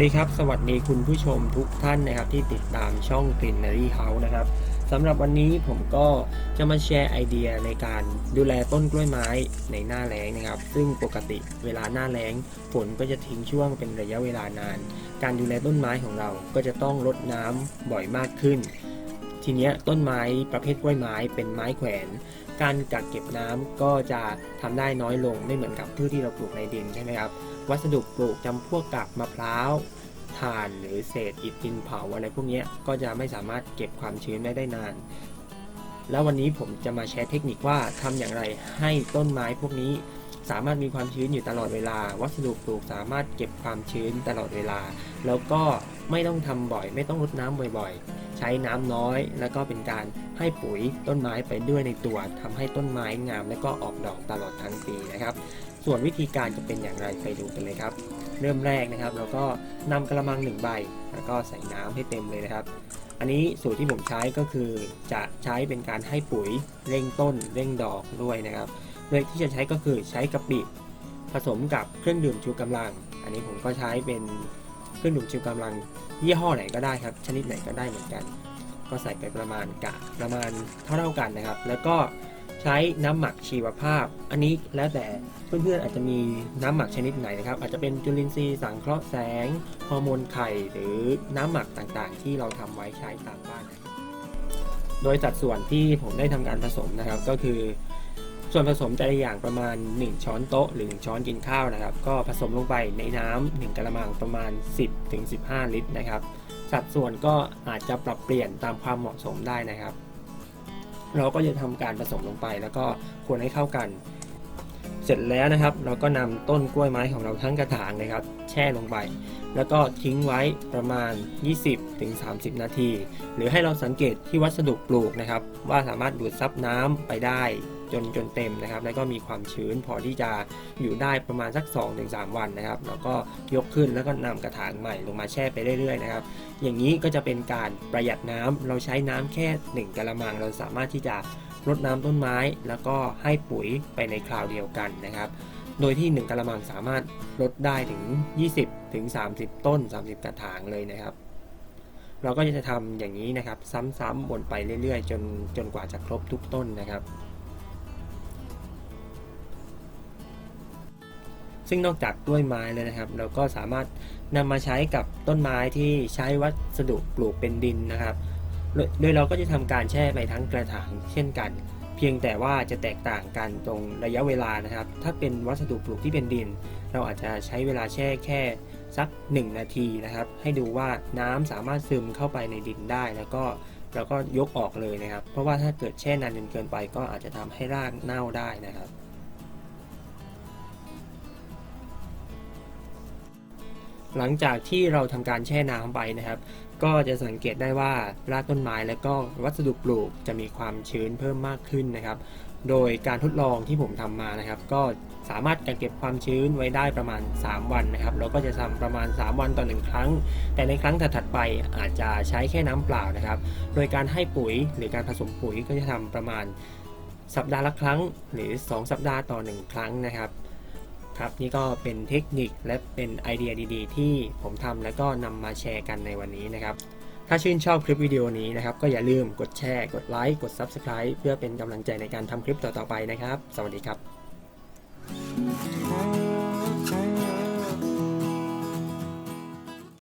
สวัสดีครับ สวัสดีคุณผู้ชมทุกท่านนะครับที่ติดตามช่อง Greenery House นะครับสำหรับวันนี้ผมก็จะมาแชร์ไอเดียในการดูแลต้นกล้วยไม้ในหน้าแล้งนะครับ ซึ่งปกติเวลาหน้าแล้งฝนก็จะทิ้งช่วงเป็นระยะเวลานาน การดูแลต้นไม้ของเราก็จะต้องรดน้ำบ่อยมากขึ้น ทีเนี้ยต้นไม้ประเภทกล้วยไม้เป็นไม้แขวน การกักเก็บน้ำก็จะทำได้น้อยลงไม่เหมือนกับพืชที่เราปลูกในดินใช่ไหมครับ วัสดุปลูกจำพวกกากมะพร้าวถ่านหรือเศษอิฐดินเผาอะไรพวกนี้ก็จะไม่สามารถเก็บความชื้นได้ได้นาน แล้ววันนี้ผมจะมาแชร์เทคนิคว่าทำอย่างไรให้ต้นไม้พวกนี้ สามารถมีความชื้นอยู่ตลอดเวลา วัสดุปลูกสามารถเก็บความชื้นตลอดเวลา แล้วก็ไม่ต้องทำบ่อย ไม่ต้องรดน้ำบ่อยๆ ใช้น้ำน้อย แล้วก็เป็นการให้ปุ๋ยต้นไม้ไปด้วยในตัวทำให้ต้นไม้งาม และก็ออกดอกตลอดทั้งปีนะครับ ส่วนวิธีการจะเป็นอย่างไรไปดูกันเลยครับ เริ่มแรกนะครับเราก็นำกระมังหนึ่งใบ แล้วก็ใส่น้ำให้เต็มเลยนะครับอันนี้สูตรที่ผมใช้ก็คือจะใช้เป็นการให้ปุ๋ยเร่งต้นเร่งดอกด้วยนะครับ โดยที่จะใช้ก็คือใช้กะปิผสมกับเครื่องดื่มชูกำลัง อันนี้ผมก็ใช้เป็นเครื่องดื่มชูกำลัง ยี่ห้อไหนก็ได้ครับ ชนิดไหนก็ได้เหมือนกัน ก็ใส่ไปประมาณกะประมาณเท่าๆกันนะครับ แล้วก็ใช้น้ำหมักชีวภาพ อันนี้แล้วแต่เพื่อนๆอาจจะมีน้ำหมักชนิดไหนนะครับ อาจจะเป็นจุลินทรีย์สังเคราะห์แสงฮอร์โมนไข่หรือน้ำหมักต่างๆ ที่เราทำไว้ใช้ตามบ้าน โดยสัดส่วนที่ผมได้ทำการผสมนะครับก็คือ ส่วนผสมแต่ละอย่างประมาณ 1 ช้อนโต๊ะหรือ 1 ช้อนกินข้าวนะครับ ก็ผสมลงไปในน้ำ1กระมังประมาณ 10ถึง15 ลิตรนะครับ สัดส่วนก็อาจจะปรับเปลี่ยนตามความเหมาะสมได้นะครับ เราก็จะทำการผสมลงไปแล้วก็คนให้เข้ากัน เสร็จแล้วนะครับ เราก็นำต้นกล้วยไม้ของเราทั้งกระถางนะครับ แช่ลงไป แล้วก็ทิ้งไว้ประมาณ 20-30 นาที หรือให้เราสังเกตที่วัสดุปลูกนะครับ ว่าสามารถดูดซับน้ำไปได้ จนจนเต็มนะครับ แล้วก็มีความชื้นพอที่จะอยู่ได้ประมาณสัก 2-3 วันนะครับ แล้วก็ยกขึ้นแล้วก็นำกระถางใหม่ลงมาแช่ไปเรื่อยๆนะครับ อย่างนี้ก็จะเป็นการประหยัดน้ำเราใช้น้ำแค่ 1กะละมัง เราสามารถที่จะรดน้ำต้นไม้ แล้วก็ให้ปุ๋ยไปในคราวเดียวกันนะครับ โดยที่ 1กะละมังสามารถลดได้ถึง 20 ถึง 30 ต้น 30 กระถางเลยนะครับเราก็จะทำอย่างนี้นะครับ ซ้ำๆวนไปเรื่อยๆ จนจนกว่าจะครบทุกต้นนะครับ ซึ่งนอกจากกล้วยไม้เลยนะครับ เราก็สามารถนำมาใช้กับต้นไม้ที่ใช้วัสดุปลูกเป็นดินนะครับ โดยเราก็จะทำการแช่ไปทั้งกระถางเช่นกัน เพียงแต่ว่าจะแตกต่างกันตรงระยะเวลานะครับ ถ้าเป็นวัสดุปลูกที่เป็นดิน เราอาจจะใช้เวลาแช่แค่สัก 1 นาทีนะครับ ให้ดูว่าน้ำสามารถซึมเข้าไปในดินได้ แล้วก็เราก็ยกออกเลยนะครับ เพราะว่าถ้าเกิดแช่นานจนเกินไป ก็อาจจะทำให้รากเน่าได้นะครับ หลังจากที่เราทำการแช่น้ำไปนะครับ ก็จะสังเกตได้ว่ารากต้นไม้และก็วัสดุปลูกจะมีความชื้นเพิ่มมากขึ้นนะครับ โดยการทดลองที่ผมทำมานะครับ ก็สามารถกักเก็บความชื้นไว้ได้ประมาณ 3 วันนะครับเราก็จะทำประมาณ 3 วันต่อ1ครั้ง แต่ในครั้งถัดๆไปอาจจะใช้แค่น้ำเปล่านะครับ โดยการให้ปุ๋ยหรือการผสมปุ๋ยก็จะทำประมาณสัปดาห์ละครั้งหรือ 2 สัปดาห์ต่อ 1 ครั้งนะครับ ครับนี่ก็เป็นเทคนิคและเป็นไอเดียดีๆ ที่ผมทำแล้วก็นำมาแชร์กันในวันนี้นะครับ ถ้าชื่นชอบคลิปวิดีโอนี้นะครับ ก็อย่าลืมกดแชร์ กดไลค์ กด Subscribe เพื่อเป็นกำลังใจในการทำคลิปต่อๆไปนะครับ สวัสดีครับ